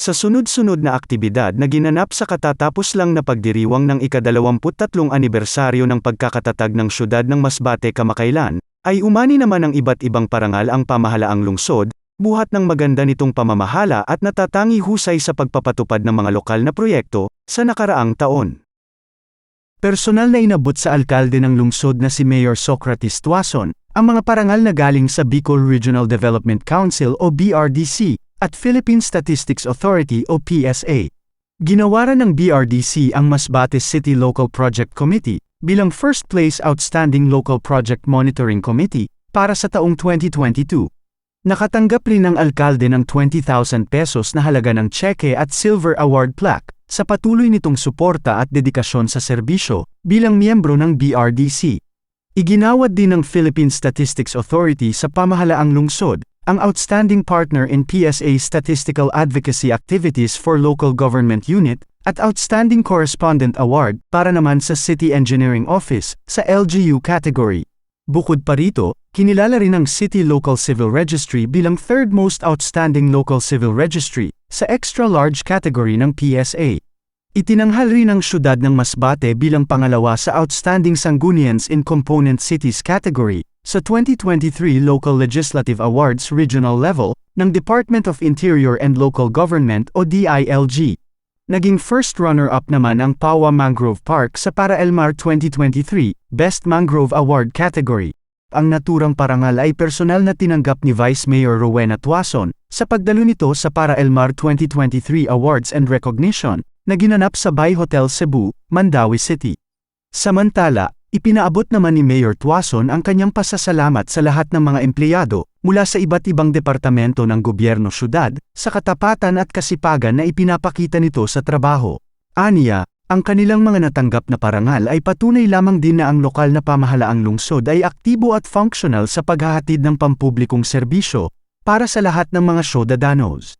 Sa sunod-sunod na aktibidad na ginanap sa katatapos lang na pagdiriwang ng ikadalawamput-tatlong anibersaryo ng pagkakatatag ng syudad ng Masbate kamakailan, ay umani naman ng iba't ibang parangal ang pamahalaang lungsod, buhat ng maganda nitong pamamahala at natatangi husay sa pagpapatupad ng mga lokal na proyekto, sa nakaraang taon. Personal na inabot sa alkalde ng lungsod na si Mayor Socrates Tuason, ang mga parangal na galing sa Bicol Regional Development Council o BRDC, at Philippine Statistics Authority o PSA. Ginawaran ng BRDC ang Masbate City Local Project Committee bilang First Place Outstanding Local Project Monitoring Committee para sa taong 2022. Nakatanggap rin ng alkalde ng 20,000 pesos na halaga ng cheque at silver award plaque sa patuloy nitong suporta at dedikasyon sa serbisyo bilang miyembro ng BRDC. Iginawad din ng Philippine Statistics Authority sa pamahalaang lungsod ang outstanding partner in PSA Statistical Advocacy Activities for Local Government Unit, at Outstanding Correspondent Award para naman sa City Engineering Office sa LGU category. Bukod pa rito, kinilala rin ang City Local Civil Registry bilang third most outstanding local civil registry sa extra large category ng PSA. Itinanghal rin ang syudad ng Masbate bilang pangalawa sa Outstanding Sanggunians in Component Cities category sa 2023 Local Legislative Awards Regional Level ng Department of Interior and Local Government o DILG. Naging first runner-up naman ang Pawa Mangrove Park sa Para Elmar 2023 Best Mangrove Award category. Ang naturang parangal ay personal na tinanggap ni Vice Mayor Rowena Tuason sa pagdalo nito sa Para Elmar 2023 Awards and Recognition na ginanap sa Bay Hotel Cebu, Mandawi City. Samantala, Ipinaabot naman ni Mayor Tuason ang kanyang pasasalamat sa lahat ng mga empleyado, mula sa iba't ibang departamento ng gobyerno syudad, sa katapatan at kasipagan na ipinapakita nito sa trabaho. Aniya, ang kanilang mga natanggap na parangal ay patunay lamang din na ang lokal na pamahalaang lungsod ay aktibo at functional sa paghahatid ng pampublikong serbisyo, para sa lahat ng mga syudadanos.